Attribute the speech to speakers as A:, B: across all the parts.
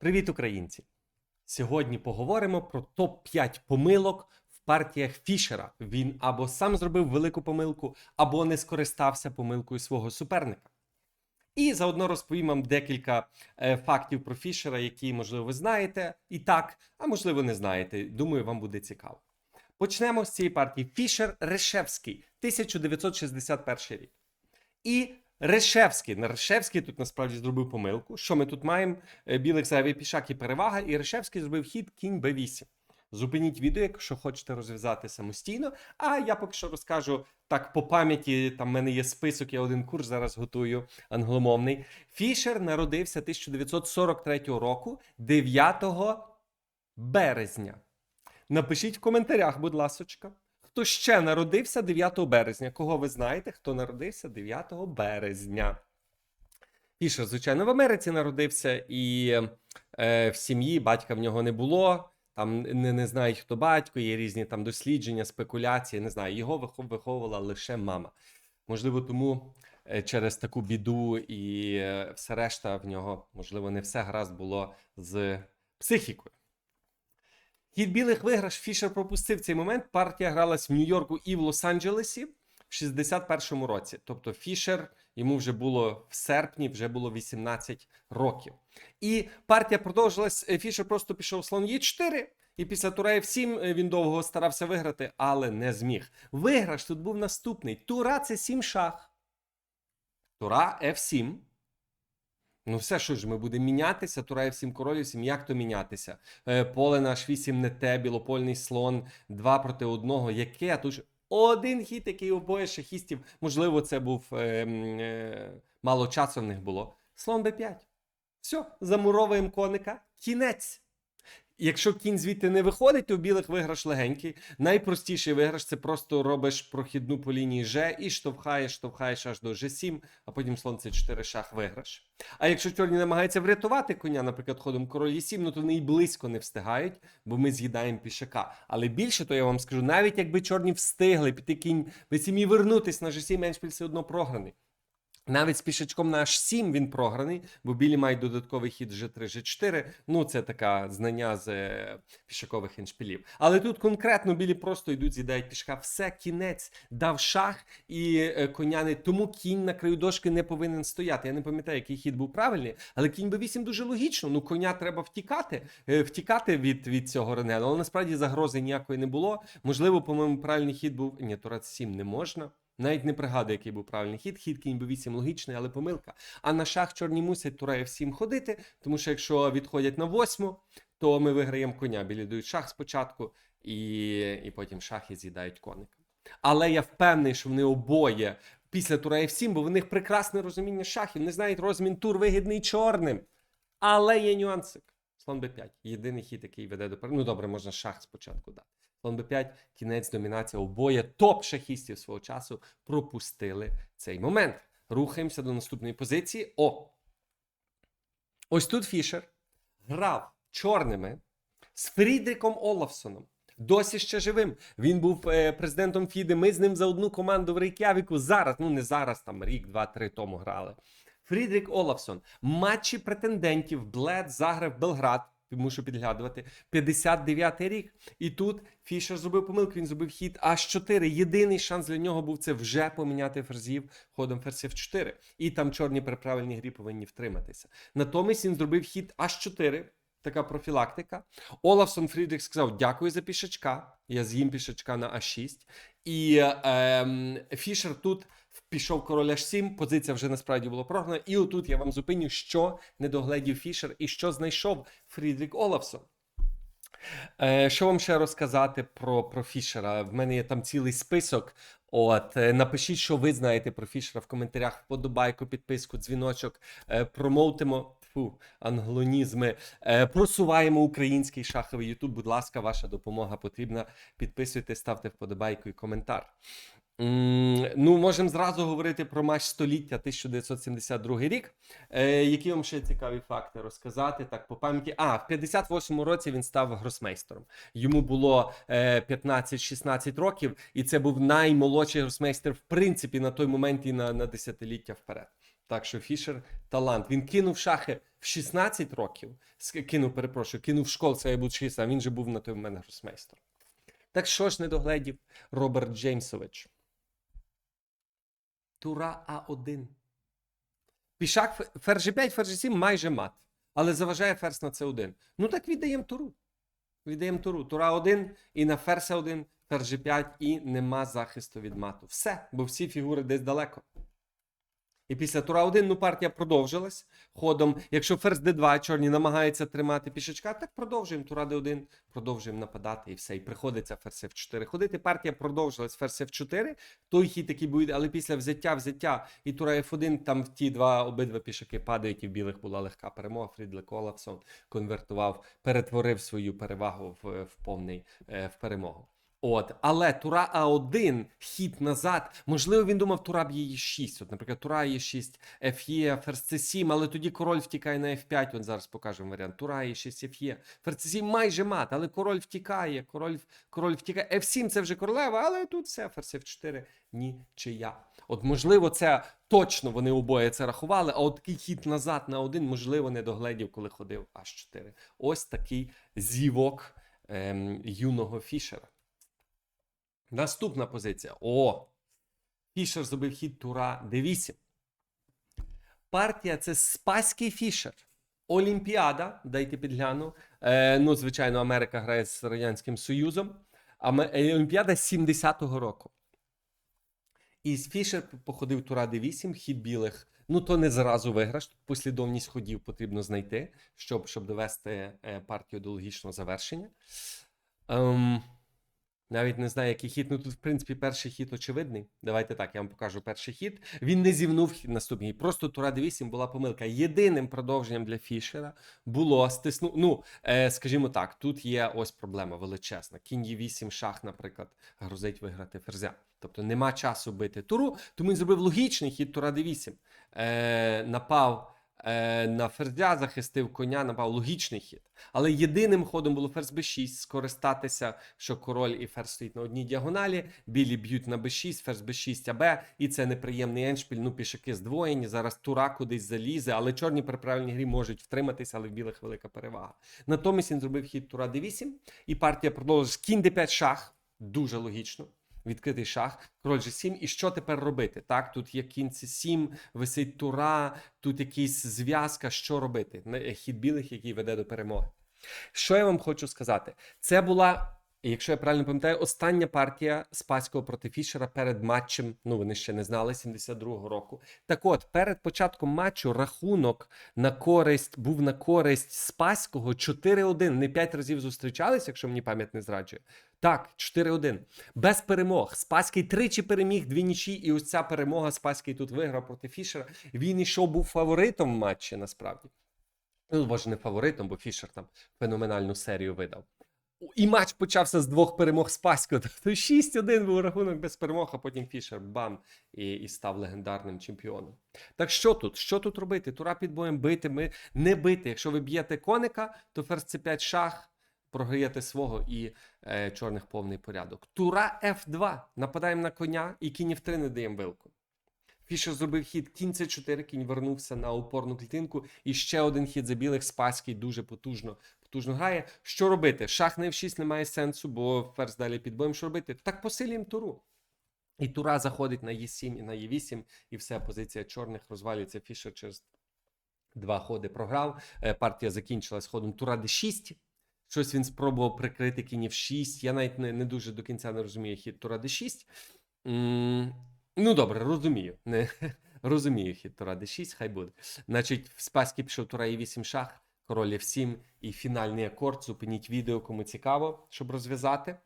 A: Привіт, українці! Сьогодні поговоримо про топ-5 помилок в партіях Фішера. Він або сам зробив велику помилку, або не скористався помилкою свого суперника. І заодно розповім вам декілька е, фактів про Фішера, які, можливо, ви знаєте і так, а можливо, не знаєте. Думаю, вам буде цікаво. Почнемо з цієї партії. Фішер Решевський, 1961 рік. І Решевський. На Решевський тут насправді зробив помилку. Що ми тут маємо? Е, Білих зайвий пішак і перевага, і Решевський зробив хід кінь Б8. Зупиніть відео, якщо хочете розв'язати самостійно. А я поки що розкажу так по пам'яті. Там в мене є список, я один курс зараз готую англомовний. Фішер народився 1943 року, 9 березня. Напишіть в коментарях, будь ласочка. Хто ще народився 9 березня? Кого ви знаєте, хто народився 9 березня? Фішер, звичайно, в Америці народився, і е, в сім'ї батька в нього не було. Там не, не знають, хто батько, є різні там дослідження, спекуляції. Не знаю. Його виховувала лише мама. Можливо, тому е, через таку біду і е, все решта в нього, можливо, не все гаразд було з психікою. Хід білих виграш Фішер пропустив цей момент. Партія гралась в Нью-Йорку і в Лос-Анджелесі в 61-му році. Тобто Фішер йому вже було в серпні, вже було 18 років. І партія продовжилась. Е, Фішер просто пішов слон Е4. І після тура F7 е, він довго старався виграти, але не зміг. Виграш тут був наступний. Тура це 7 шах. Тура F7. Ну, все, що ж, ми будемо мінятися, тура F7 король F7, як то мінятися? Е, поле наш H8 не те, білопольний слон, 2 проти 1. Яке? Тут ж один хід, який обоє шахістів. Можливо, це був е, е, мало часу в них було. Слон b5. Все, замуровуємо коника. Кінець. Якщо кінь звідти не виходить, то у білих виграш легенький. Найпростіший виграш це просто робиш прохідну по лінії Ж і штовхаєш, штовхаєш аж до G7, а потім слон С4 шах виграш. А якщо чорні намагаються врятувати коня, наприклад, ходом король Е7, ну то вони і близько не встигають, бо ми з'їдаємо пішака. Але більше то я вам скажу, навіть якби чорні встигли піти кінь B7 і вернутись на G7, Еншпіль все одно програний. Навіть з пішачком на H7 він програний, бо білі мають додатковий хід G3, G4. Ну, це така знання з е, пішакових іншпілів. Але тут конкретно білі просто йдуть, з'їдають пішка. Все, кінець, дав шах і е, коня не. Тому кінь на краю дошки не повинен стояти. Я не пам'ятаю, який хід був правильний, але кінь B8 дуже логічно. Ну, коня треба втікати, е, втікати від, від цього рентгену. Але насправді загрози ніякої не було. Можливо, по-моєму, правильний хід був. Ні, Турець 7 не можна. Навіть не пригадую, який був правильний хід. Хід кінь b8 логічний, але помилка. А на шах чорні мусять тура f7 ходити, тому що якщо відходять на восьму, то ми виграємо коня. Білі дають шах спочатку, і, і потім шахи з'їдають коника. Але я впевнений, що вони обоє після тура f7, бо в них прекрасне розуміння шахів, не знають розмін тур вигідний чорним. Але є нюансик. Слон b5. Єдиний хід, який веде до. Ну добре, можна шах спочатку дати. Слон b5, кінець домінація. Обоє топ-шахістів свого часу пропустили цей момент. Рухаємося до наступної позиції. О! Ось тут Фішер грав чорними з Фрідріком Олафсоном. Досі ще живим. Він був е, президентом Фіди. Ми з ним за одну команду в Рейк'явіку зараз, ну не зараз, там рік, два-три тому грали. Фрідрік Олафсон. Матчі претендентів Блед, Загреб, Белград. Мушу підглядувати. 59-й рік. І тут Фішер зробив помилку. Він зробив хід H4. Єдиний шанс для нього був це вже поміняти ферзів ходом ферзів 4. І там чорні при правильній грі повинні втриматися. Натомість він зробив хід H4. Така профілактика. Олафсон Фрідрік сказав: дякую за пішачка. Я з'їм пішачка на А6. І ем, Фішер тут пішов король H7, позиція вже насправді була програна. І отут я вам зупиню, що не догледів Фішер і що знайшов Фрідрік Олафсон. Е, що вам ще розказати про, про Фішера? В мене є там цілий список. От, е, напишіть, що ви знаєте про Фішера в коментарях. Вподобайку, підписку, дзвіночок. Е, промоутимо фу, англонізми. Е, просуваємо український шаховий Ютуб. Будь ласка, ваша допомога потрібна. Підписуйтесь, ставте вподобайку і коментар. Ну, можемо зразу говорити про матч століття 1972 рік. Е, які вам ще цікаві факти розказати? Так, по пам'яті. А, в 58-му році він став гросмейстером. Йому було е, 15-16 років, і це був наймолодший гросмейстер, в принципі, на той момент і на, на десятиліття вперед. Так що Фішер талант. Він кинув шахи в 16 років. Кинув, перепрошую, кинув школ, це я був 6, а він же був на той момент гросмейстером. Так що ж не догледів Роберт Джеймсович? Тура А1. Пішак ферзь 5, ферзь 7 майже мат. Але заважає ферзь на С1. Ну так віддаємо туру. Віддаємо туру. Тура 1 і на ферзь 1, ферзь 5 і нема захисту від мату. Все, бо всі фігури десь далеко. І після тура 1 ну, партія продовжилась ходом. Якщо ферзь d2, чорні намагаються тримати пішачка, так продовжуємо тура d1, продовжуємо нападати і все. І приходиться ферзь f4 ходити. Партія продовжилась ферзь f4, той хід, який буде, але після взяття, взяття і тура f1, там в ті два обидва пішаки падають, і в білих була легка перемога. Фрідлик Олафсон конвертував, перетворив свою перевагу в, в повний е, в перемогу. От, але Тура А1, хід назад. Можливо, він думав, Тура б'є є 6. От, наприклад, Тура є 6, Ф'є, ферзь С7, але тоді король втікає на F5. От зараз покажемо варіант. Тура є 6, Ф'є. Ферзь С7 майже мат, але король втікає, король, король втікає. F7 це вже королева, але тут все, ферзь F4 нічия. От, можливо, це точно вони обоє це рахували, а от такий хід назад на один, можливо, не догледів, коли ходив H4. Ось такий зівок ем, юного Фішера. Наступна позиція. О! Фішер зробив хід тура d8. Партія це Спаський Фішер. Олімпіада, дайте підгляну. Е, ну, звичайно, Америка грає з Радянським Союзом. Аме- е, Олімпіада 70-го року. І Фішер походив тура d8, хід білих. Ну, то не зразу виграш. Послідовність ходів потрібно знайти, щоб, щоб довести е, партію до логічного завершення. Ем, навіть не знаю, який хід. Ну тут, в принципі, перший хід очевидний. Давайте так, я вам покажу перший хід. Він не зівнув наступний. Просто тура d8 була помилка. Єдиним продовженням для Фішера було стиснути. Ну, е, скажімо так, тут є ось проблема величезна. Кінь Е8 шах, наприклад, грозить виграти ферзя. Тобто нема часу бити туру, тому він зробив логічний хід тура d8. Е, напав е, на ферзя, захистив коня, напав логічний хід. Але єдиним ходом було ферзь b6, скористатися, що король і ферзь стоїть на одній діагоналі, білі б'ють на b6, ферзь b6 АБ, і це неприємний еншпіль, ну пішаки здвоєні, зараз тура кудись залізе, але чорні при правильній грі можуть втриматися, але в білих велика перевага. Натомість він зробив хід тура d8, і партія продовжує кінь d5 шах, дуже логічно. Відкритий шах, король G7. І що тепер робити? Так, тут є кінці C7, висить тура, тут якісь зв'язка. Що робити? Хід білих, який веде до перемоги. Що я вам хочу сказати? Це була, якщо я правильно пам'ятаю, остання партія Спаського проти Фішера перед матчем. Ну, вони ще не знали 72-го року. Так от, перед початком матчу рахунок на користь був на користь Спаського 4-1. Не 5 разів зустрічались, якщо мені пам'ять не зраджує. Так, 4-1. Без перемог. Спаський тричі переміг, дві нічі, і ось ця перемога Спаський тут виграв проти Фішера. Він ішов був фаворитом в матчі, насправді. Ну, може, не фаворитом, бо Фішер там феноменальну серію видав. І матч почався з двох перемог Спаського. Тобто 6-1 був рахунок без перемог, а потім Фішер бам і, і став легендарним чемпіоном. Так що тут? Що тут робити? Тура під боєм бити, ми не бити. Якщо ви б'єте коника, то ферзь c5 шах, програєте свого і е, чорних повний порядок. Тура F2. Нападаємо на коня і кінь F3 не даємо вилку. Фішер зробив хід кінь c4, кінь вернувся на опорну клітинку. І ще один хід за білих Спаський дуже потужно, потужно грає. Що робити? Шах на F6 немає сенсу, бо ферзь далі під боєм. Що робити? Так посилюємо туру. І тура заходить на Е7 і на Е8, і все, позиція чорних розвалюється. Фішер через два ходи програв. Е, Партія закінчилась ходом тура d6. Щось він спробував прикрити кінь f6. Я навіть не, не дуже до кінця не розумію хід тура d6. М, Ну, добре, розумію. Не, розумію хід тура d6, хай буде. Значить, в Спаській пішов тура e8 шах, король f7 і фінальний акорд. Зупиніть відео, кому цікаво, щоб розв'язати.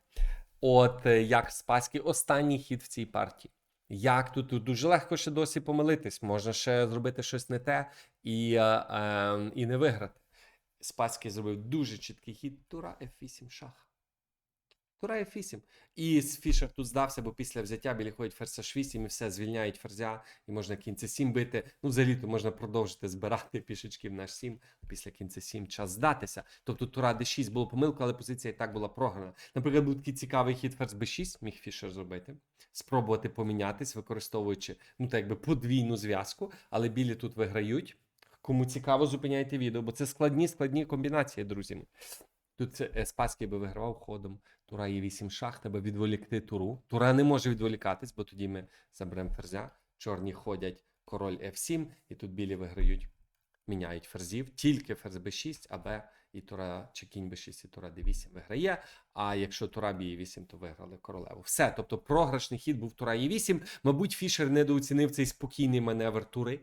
A: От е, як Спаський останній хід в цій партії. Як тут, тут дуже легко ще досі помилитись, можна ще зробити щось не те і, е, е, і не виграти. Спаський зробив дуже чіткий хід. Тура F8 шах. Тура F8. І Фішер тут здався, бо після взяття білі ходять ферзь H8 і все, звільняють ферзя, і можна кінь C7 бити. Ну, взагалі то можна продовжити збирати пішечків на H7, після кінь C7 час здатися. Тобто Тура D6 було помилка, але позиція і так була програна. Наприклад, був такий цікавий хід ферзь B6, міг Фішер зробити, спробувати помінятись, використовуючи ну, так якби подвійну зв'язку, але білі тут виграють. Кому цікаво, зупиняйте відео, бо це складні складні комбінації, друзі. Тут е, Спаський би вигравав ходом. Тура є 8 шах, треба відволікти туру. Тура не може відволікатись, бо тоді ми заберемо ферзя. Чорні ходять король F7, і тут білі виграють, міняють ферзів. Тільки ферзь B6, а Б і тура чи кінь B6, і тура D8 виграє. А якщо тура б'є 8, то виграли королеву. Все. Тобто програшний хід був тура Е8. Мабуть, Фішер недооцінив цей спокійний маневр тури.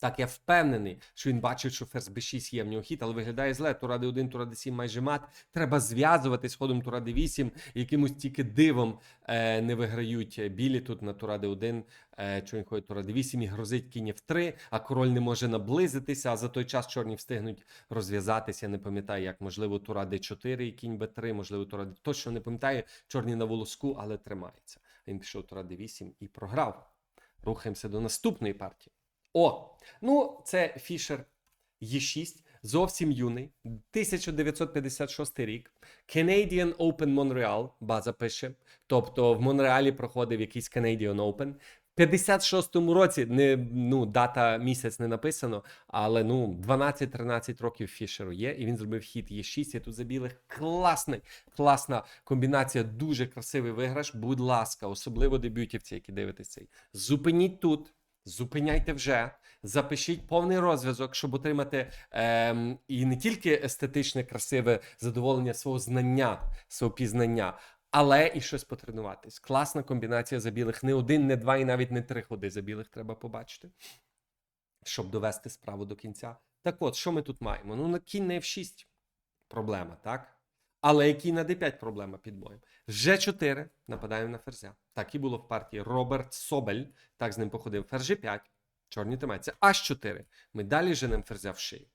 A: Так, я впевнений, що він бачить, що ферзь b6 є в нього хід, але виглядає зле. Тура d1, тура d7 майже мат. Треба зв'язуватись ходом тура d8. Якимось тільки дивом е, не виграють білі тут на тура d1. Е, він ходить тура d8 і грозить кінь f3, а король не може наблизитися. А за той час чорні встигнуть розв'язатися. Я не пам'ятаю, як можливо тура d4 і кінь b3, можливо, тура d... Точно не пам'ятаю. Чорні на волоску, але тримається. Він пішов тура d8 і програв. Рухаємося до наступної партії. О, ну це Фішер Е6, зовсім юний, 1956 рік. Canadian Open Montreal, база пише. Тобто в Монреалі проходив якийсь Canadian Open. 56-му році не, ну, дата місяць не написано, але ну 12-13 років Фішеру є, і він зробив хід Е6. Я тут за білих. Класний, класна комбінація, дуже красивий виграш. Будь ласка, особливо дебютівці, які дивитесь цей. Зупиніть тут. Зупиняйте вже, запишіть повний розв'язок, щоб отримати ем, і не тільки естетичне, красиве задоволення свого знання, свого пізнання, але і щось потренуватись. Класна комбінація за білих. Не один, не два і навіть не три ходи за білих треба побачити, щоб довести справу до кінця. Так от, що ми тут маємо? Ну, на кінь на F6 проблема, так? Але який на d5 проблема під боєм? G4 нападаємо на ферзя. Так і було в партії. Роберт Собель, так з ним походив. Ферзь G5. Чорні тримаються. H4. Ми далі женемо ферзя в шию.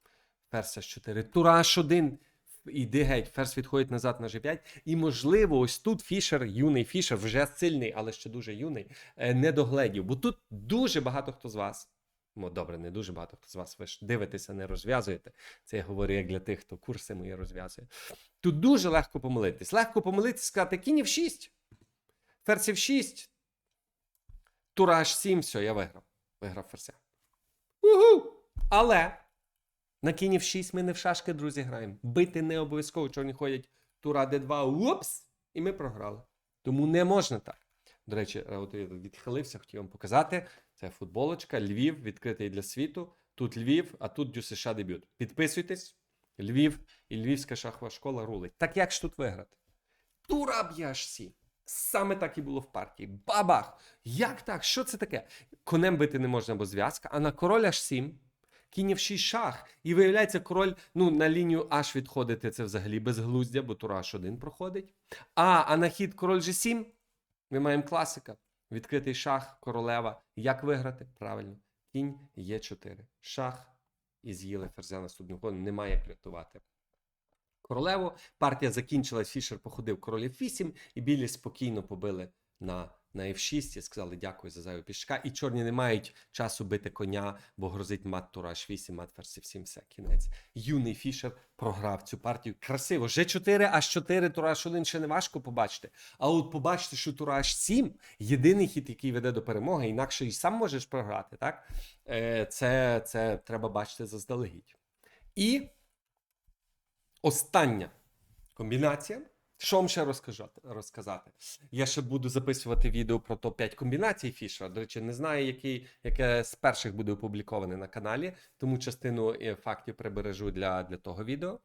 A: Ферзь H4. Тура H1. Іди геть, ферзь відходить назад на G5. І, можливо, ось тут Фішер, юний Фішер, вже сильний, але ще дуже юний, е, не догледів. Бо тут дуже багато хто з вас. Ну, добре, не дуже багато хто з вас. Ви ж дивитеся, не розв'язуєте. Це я говорю як для тих, хто курси мої розв'язує. Тут дуже легко помилитись. Легко помилитись, сказати кінь в 6. Ферзь 6. Тура аж 7. Все, я виграв. Виграв ферзя. Угу! Але на кінь в 6 ми не в шашки, друзі, граємо. Бити не обов'язково, чорні ходять. Тура Д2. Упс! І ми програли. Тому не можна так. До речі, от я відхилився, хотів вам показати. Це футболочка, Львів, відкритий для світу. Тут Львів, а тут Дю США дебют. Підписуйтесь. Львів і Львівська шахова школа рулить. Так як ж тут виграти? Тура б'є аж сі. Саме так і було в партії. Бабах! Як так? Що це таке? Конем бити не можна, бо зв'язка, а на король аж 7. Кінь 6 шах. І виявляється, король ну, на лінію аж відходити це взагалі безглуздя, бо тура аж 1 проходить. А, а на хід король G7 ми маємо класика. Відкритий шах, королева. Як виграти? Правильно. Кінь є 4. Шах і з'їли ферзя наступного ходу. Немає як рятувати. Королеву. Партія закінчилась, Фішер походив королів 8, і білі спокійно побили на, на F6 і сказали дякую за зайву пішка. І чорні не мають часу бити коня, бо грозить мат тура H8, мат ферзь 7 все, кінець. Юний Фішер програв цю партію. Красиво. G4, H4, тура H1 ще не важко побачити. А от побачити, що тура H7 єдиний хід, який веде до перемоги, інакше і сам можеш програти, так? Е, Це, це треба бачити заздалегідь. І остання комбінація. Що вам ще розказати? Я ще буду записувати відео про топ-5 комбінацій Фішера. До речі, не знаю, який, яке з перших буде опубліковане на каналі, тому частину е, фактів прибережу для, для того відео.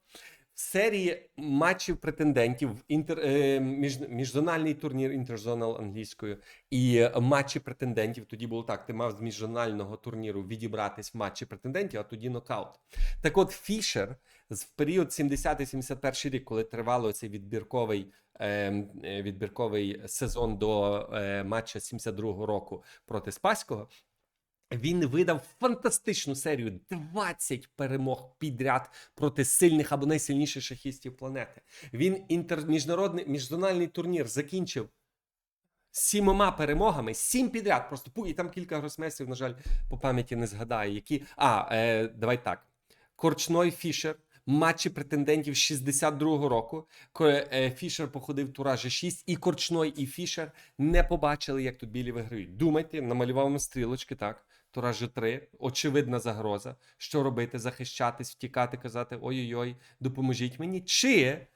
A: В серії матчів претендентів інтер, е, між, міжзональний турнір інтерзонал англійською і матчі претендентів. Тоді було так: ти мав з міжзонального турніру відібратись в матчі претендентів, а тоді нокаут. Так от Фішер в період 70-71 рік, коли тривало цей відбірковий е, відбірковий сезон до е, матча 72-го року проти Спаського. Він видав фантастичну серію 20 перемог підряд проти сильних або найсильніших шахістів планети. Він інтер... міжнародний міжзональний турнір закінчив сімома перемогами, сім підряд. Просто і там кілька гросмесів, на жаль, по пам'яті не згадаю. Які. А, е, давай так. Корчной Фішер. Матчі претендентів 62-го року. Коли е, Фішер походив туражі G6, і Корчной, і Фішер не побачили, як тут білі виграють. Думайте, намалював стрілочки, так. Туражі G3, очевидна загроза. Що робити? Захищатись, втікати, казати ой-ой-ой, допоможіть мені. Чи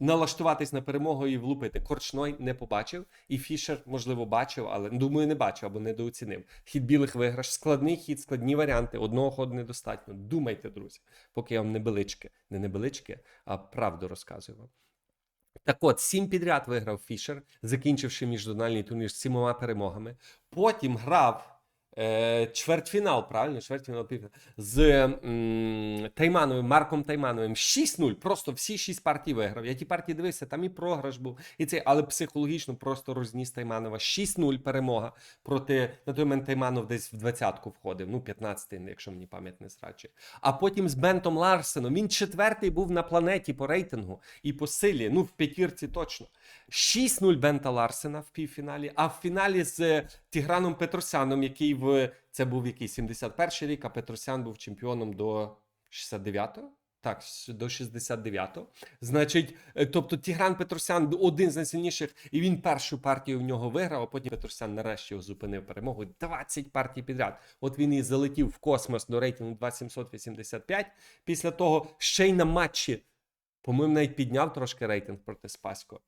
A: налаштуватись на перемогу і влупити. Корчной не побачив, і Фішер, можливо, бачив, але думаю, не бачив або недооцінив. Хід білих виграш, складний хід, складні варіанти. Одного ходу недостатньо. Думайте, друзі, поки я вам не белички, не небелички, а правду розказую вам. Так от, сім підряд виграв Фішер, закінчивши міжнародний турнір з сімома перемогами. Потім грав е, чвертьфінал, правильно? Чвертьфінал півфінал, з м, Таймановим, Марком Таймановим. 6-0. Просто всі шість партій виграв. Я ті партії дивився, там і програш був, і цей, але психологічно просто розніс Тайманова. 6-0 перемога проти на той момент Тайманов десь в 20-ку входив, ну 15-й, якщо мені пам'ять не зраджує. А потім з Бентом Ларсеном. Він четвертий був на планеті по рейтингу і по силі. Ну, в п'ятірці точно. 6-0 Бента Ларсена в півфіналі, а в фіналі з Тіграном Петросяном, який в це був який 71 рік, а Петросян був чемпіоном до 69-го. Так, до 69-го. Значить, е, тобто Тігран Петросян один з найсильніших, і він першу партію в нього виграв, а потім Петросян нарешті його зупинив перемогу. 20 партій підряд. От він і залетів в космос до рейтингу 2785. Після того ще й на матчі, по-моєму, навіть підняв трошки рейтинг проти Спасько.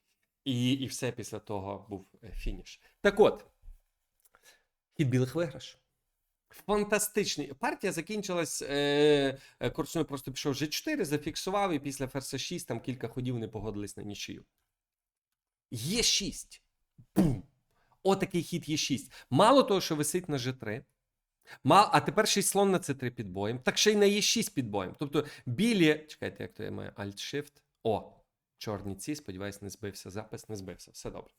A: І, і все після того був е, фініш. Так от, хід білих виграш. Фантастичний. Партія закінчилась. Е, е, Корчной просто пішов G4, зафіксував, і після ферзь 6 там кілька ходів не погодились на нічию. Є 6. Бум! Отакий хід є 6. Мало того, що висить на G3. Мал, а тепер ще й слон на C3 під боєм. Так ще й на Е6 під боєм. Тобто білі. Чекайте, як то я маю Alt-Shift. О, чорні ці, сподіваюсь, не збився. Запис не збився. Все добре.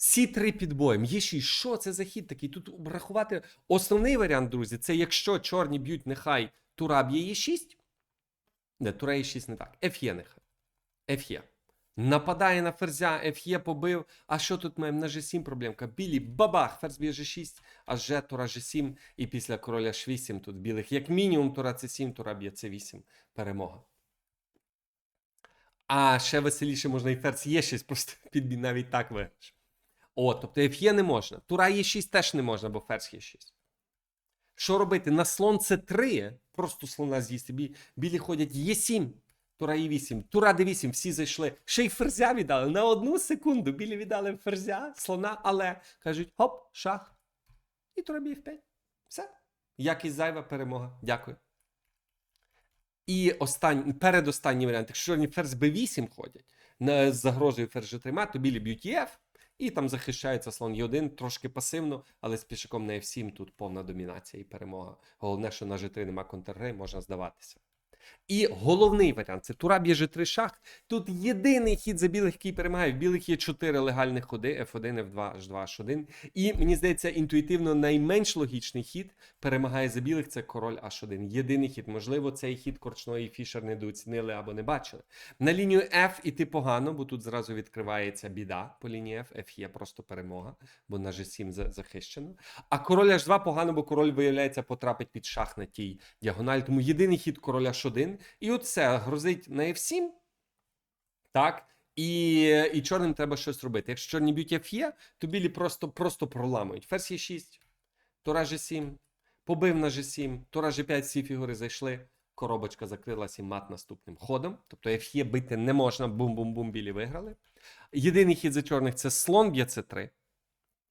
A: Сі3 під боєм. Є 6. Що це за хід такий? Тут рахувати основний варіант, друзі, це якщо чорні б'ють нехай тура б'є Е6. Не, тура Е6 не так. Ф'є нехай. Ф'є. Нападає на ферзя, Ф'є побив. А що тут маємо? На G7 проблемка. Білі, бабах, ферзь б'є G6, а Ж тура G7, і після короля H8 тут білих. Як мінімум, тура C7, тура б'є C8. Перемога. А ще веселіше можна і ферзь Е6, просто підбій навіть так виграш. О, тобто Ф'є не можна. Тура Е6 теж не можна, бо ферзь Е6. Що робити? На слон С3, просто слона з'їсти. Бі- Білі ходять Е7, Тура Е8, Тура Д8, всі зайшли. Ще й ферзя віддали. На одну секунду білі віддали ферзя, слона, але кажуть: хоп, шах. І Тура б'є F5. Все. Якість зайва перемога. Дякую. І останній, передостанній варіант, якщо чорні ферзь Б8 ходять з загрозою ферзь G3, то білі б'ють ЄФ, і там захищається слон Е1 трошки пасивно, але з пішаком на F7 тут повна домінація і перемога. Головне, що на G3 нема контргри, можна здаватися. І головний варіант це тура б'є G3 шах. Тут єдиний хід за білих, який перемагає. В білих є 4 легальних ходи: F1, F2, H2, H1. І мені здається, інтуїтивно найменш логічний хід перемагає за білих це король H1. Єдиний хід. Можливо, цей хід корчної Фішер недооцінили або не бачили. На лінію F іти погано, бо тут зразу відкривається біда по лінії F. F є просто перемога, бо на G7 захищено. А король H2 погано, бо король, виявляється, потрапить під шах на тій діагоналі. Тому єдиний хід короля H1. І от це грозить на F7. Так. І, і чорним треба щось робити. Якщо чорні б'ють F то білі просто, просто проламують. Ферзь Е6, Тура G7, побив на G7, Тура G5, всі фігури зайшли. Коробочка закрилась і мат наступним ходом. Тобто F бити не можна, бум-бум-бум, білі виграли. Єдиний хід за чорних це слон б'є C3.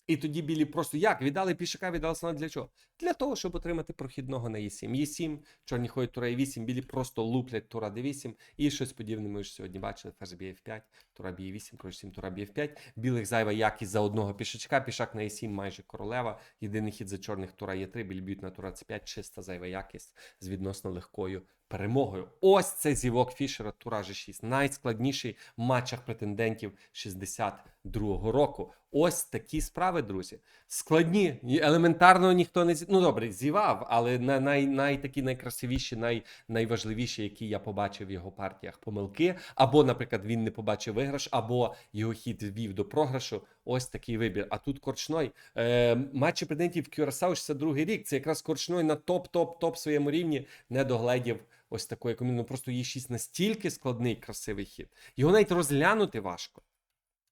A: І тоді білі просто як? Віддали пішака, віддали слона для чого? Для того, щоб отримати прохідного на Е7. Е7, чорні ходять тура Е8, білі просто луплять тура Д8 і щось подібне. Ми ж сьогодні бачили, ферзь б'є F5, тура б'є 8, король 7, тура б'є F5. Білих зайва якість за одного пішачка, пішак на Е7 майже королева. Єдиний хід за чорних тура Е3, білі б'ють на тура С5, чиста зайва якість з відносно легкою перемогою. Ось це зівок Фішера Тура G6. Найскладніший в матчах претендентів 62-го року. Ось такі справи, друзі. Складні. Елементарно ніхто не зі... Ну добре, зівав, але на най, най такі найкрасивіші, най, найважливіші, які я побачив в його партіях, помилки. Або, наприклад, він не побачив виграш, або його хід ввів до програшу. Ось такий вибір. А тут Корчной. Е, матчі претендентів Кюрасау 62 рік. Це якраз Корчной на топ-топ-топ своєму рівні не догледів ось такої коміни. Ну просто Є6 настільки складний, красивий хід. Його навіть розглянути важко.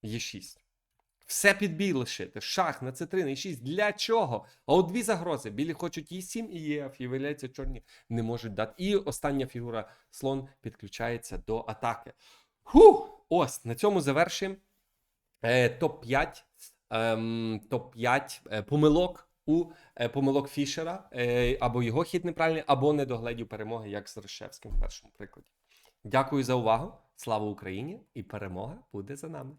A: Є6. Все під бій лишити. Шах на С3, на Е6. Для чого? А от дві загрози. Білі хочуть Е7 і ЄФ, і виявляється, чорні не можуть дати. І остання фігура слон підключається до атаки. Фух! Ось на цьому завершуємо. Е, топ-5 ем, топ-5 е, помилок у е, помилок Фішера, е, або його хід неправильний, або недогледів перемоги, як з Рошевським, в першому прикладі. Дякую за увагу. Слава Україні! І перемога буде за нами.